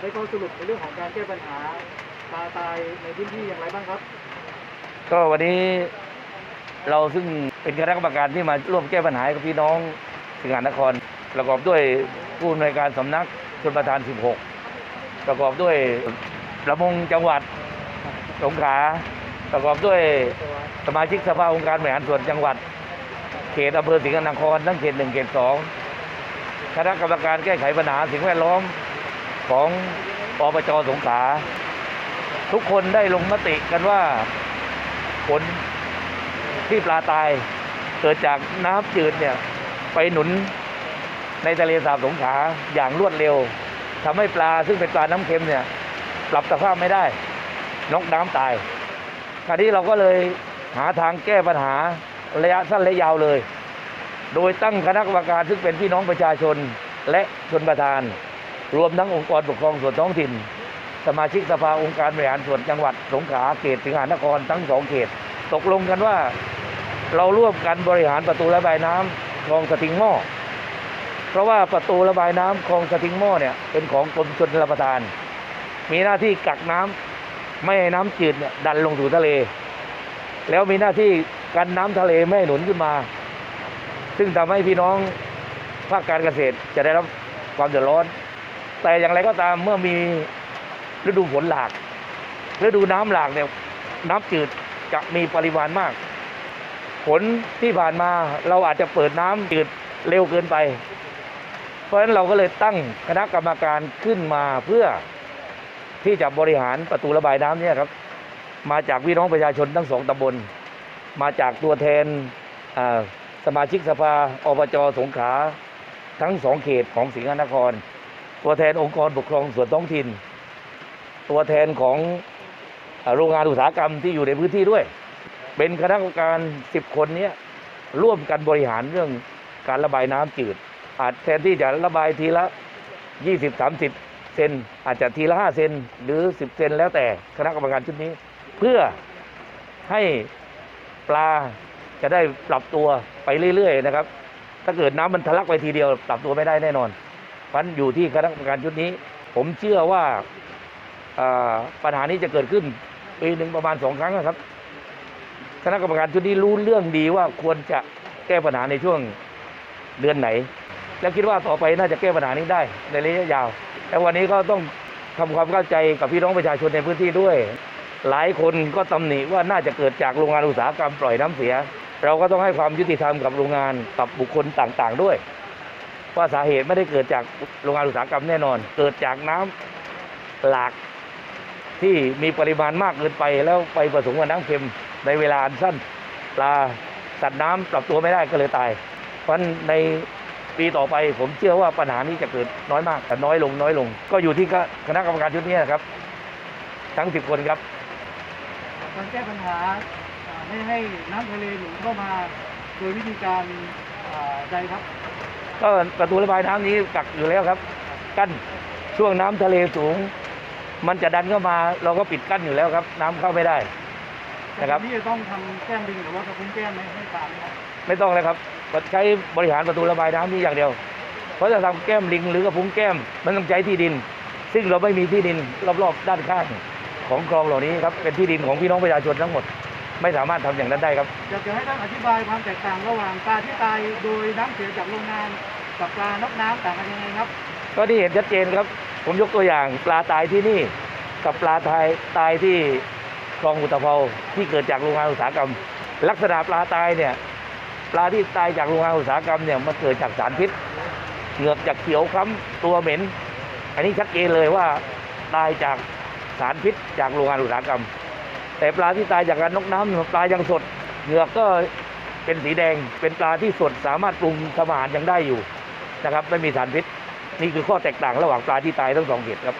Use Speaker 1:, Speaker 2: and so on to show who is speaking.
Speaker 1: ได้ข้อสรุปในเรื่องของการแก้ปัญหาปลาตายในพื้นที่อย่างไรบ้างครับ
Speaker 2: ก็วันนี้เราซึ่งเป็นคณะกรรมการที่มาร่วมแก้ปัญหากับพี่น้องสิงหานคร ประกอบด้วยผู้อำนวยการสำนักชนประธาน 16 ประกอบด้วยประมงจังหวัดสงขลาประกอบด้วยสมาชิกสภาองค์การบริหารส่วนจังหวัด เขตอำเภอสิงห์นครทั้งเขตหนึ่งเขตสองคณะกรรมการแก้ไขปัญหาสิ่งแวดล้อม ของอบจสงขลาทุกคนได้ลงมติกันว่าผลที่ปลาตายเกิดจากน้ำจืดเนี่ยไปหนุนในทะเลสาบสงขลาอย่างรวดเร็วทำให้ปลาซึ่งเป็นปลาน้ำเค็มเนี่ยปรับสภาพไม่ได้นกน้ำตายคราวนี้เราก็เลยหาทางแก้ปัญหาระยะสั้นและยาวเลย โดยตั้งคณะกรรมการซึ่งเป็นพี่น้องประชาชนและชนประธาน รวมทั้งองค์กรปกครองส่วนท้องถิ่น สมาชิกสภาองค์การบริหารส่วนจังหวัดสงขลาเขตสิงหานครทั้งสองเขต ตกลงกันว่า เราร่วมกันบริหารประตูระบายน้ำคลองสติงหม้อเพราะว่าประตูระบายน้ำคลองสติงหม้อเนี่ยเป็นของกรมชนรับประทาน มีหน้าที่กักน้ำไม่ให้น้ำจืดเนี่ยดันลงสู่ทะเล แล้วมีหน้าที่กันน้ำทะเลไม่ให้หนุนขึ้นมา ซึ่งทำให้พี่น้องภาคการเกษตรจะได้รับความเดือดร้อน แต่อย่างไรก็ตามเมื่อมีฤดูฝนหลากฤดูน้ำหลากเนี่ยน้ำจืดจะมีปริมาณมาก ผลที่ผ่านมาเราอาจจะเปิดน้ำจืดเร็วเกินไป เพราะฉะนั้นเราก็เลยตั้งคณะกรรมการขึ้นมาเพื่อที่จะบริหารประตูระบายน้ำเนี่ยครับ มาจากพี่น้องประชาชนทั้งสองตำบล มาจากตัวแทนสมาชิกสภาอบจสงขลาทั้งสองเขตของสิงห์นคร ตัวแทนองค์กรปกครองส่วนท้องถิ่น ตัวแทนของโรงงานอุตสาหกรรมที่อยู่ในพื้นที่ด้วย เป็นคณะกรรมการ10คนนี้ร่วมกันบริหารเรื่องการระบายน้ำจืด อาจแทนที่จะระบายทีละ 20 30 เซนอาจจะทีละ 5 เซนหรือ 10 เซนแล้วแต่คณะกรรมการชุดนี้ เพื่อให้ปลาจะได้ปรับตัวไปเรื่อยๆนะครับ ถ้าเกิดน้ำมันทะลักไปทีเดียว ปรับตัวไม่ได้แน่นอน มันอยู่ที่คณะกรรมการชุดนี้ ผมเชื่อว่าอ่าปัญหานี้จะเกิดขึ้นปีหนึ่งประมาณสองครั้งนะครับ คณะกรรมการชุดนี้รู้เรื่องดีว่าควรจะแก้ปัญหาในช่วงเดือนไหน และคิดว่าต่อไปน่าจะแก้ปัญหานี้ได้ในระยะยาว แต่วันนี้ก็ต้องทำความเข้าใจกับพี่น้องประชาชนในพื้นที่ด้วย หลายคนก็ตำหนิว่าน่าจะเกิดจากโรงงานอุตสาหกรรมปล่อยน้ำเสีย เราก็ต้องให้ความยุติธรรมกับโรงงานกับบุคคลต่างๆ ด้วย ว่าสาเหตุไม่ได้เกิดจากโรงงานอุตสาหกรรมแน่นอน เกิดจากน้ำหลากที่มีปริมาณมากเกินไป แล้วไปผสมกับน้ำเค็มในเวลาอันสั้นปลาสัตว์น้ำปรับตัวไม่ได้ก็เลยตาย เพราะฉะนั้นในปีต่อไปผมเชื่อว่าปัญหานี้จะเกิดน้อยมากแต่น้อยลงน้อยลง ก็อยู่ที่คณะกรรมการชุดนี้นะครับ ทั้ง 10 คนครับ
Speaker 1: การแก้ปัญหาไม่ให้น้ำทะเลหนุนเข้ามา โดยวิธีการใดครับ
Speaker 2: ก็ประตูระบายน้ำนี้กักอยู่แล้วครับกั้นช่วงน้ำทะเลสูง มันจะดันเข้ามาเราก็ปิดกั้นอยู่แล้วครับ น้ำเข้าไม่ได้นะครับ
Speaker 1: แต่ที่จะต้องทำแก้มลิงหรือว่ากระพุ้งแก้มไหมให้ตามไหมครับ
Speaker 2: ไม่ต้องเลยครับใช้บริหารประตูระบายน้ำนี้อย่างเดียว เพราะจะทำแก้มลิงหรือกระพุ้งแก้มมันต้องใช้ที่ดิน ซึ่งเราไม่มีที่ดินรอบๆด้านข้างของคลองเหล่านี้ครับเป็นที่ดินของพี่น้องประชาชนทั้งหมด ไม่สามารถทำอย่างนั้นได้ครับ
Speaker 1: อยากจะให้ท่านอธิบายความแตกต่างระหว่างปลาที่ตายโดยน้ำเสียจากโรงงานกับปลานกน้ำต่างกันยังไงครับ
Speaker 2: ก็ที่เห็นชัดเจนครับ ผมยกตัวอย่างปลาตายที่นี่กับปลาตายตายที่คลองอุตภเปาที่เกิดจากโรงงานอุตสาหกรรม ลักษณะปลาตายเนี่ยปลาที่ตายจากโรงงานอุตสาหกรรมเนี่ยมันเกิดจากสารพิษเหงือกจากเขียวคล้ำตัวเหม็น อันนี้ชัดเจนเลยว่าตายจากสารพิษจากโรงงานอุตสาหกรรม แต่ปลาที่ตายจากการนกน้ำปลายังสดเหงือกก็เป็นสีแดง เป็นปลาที่สดสามารถปรุงทำอาหารยังได้อยู่นะครับ ไม่มีสารพิษ นี่คือข้อแตกต่างระหว่างปลาที่ตายทั้งสองเหตครับ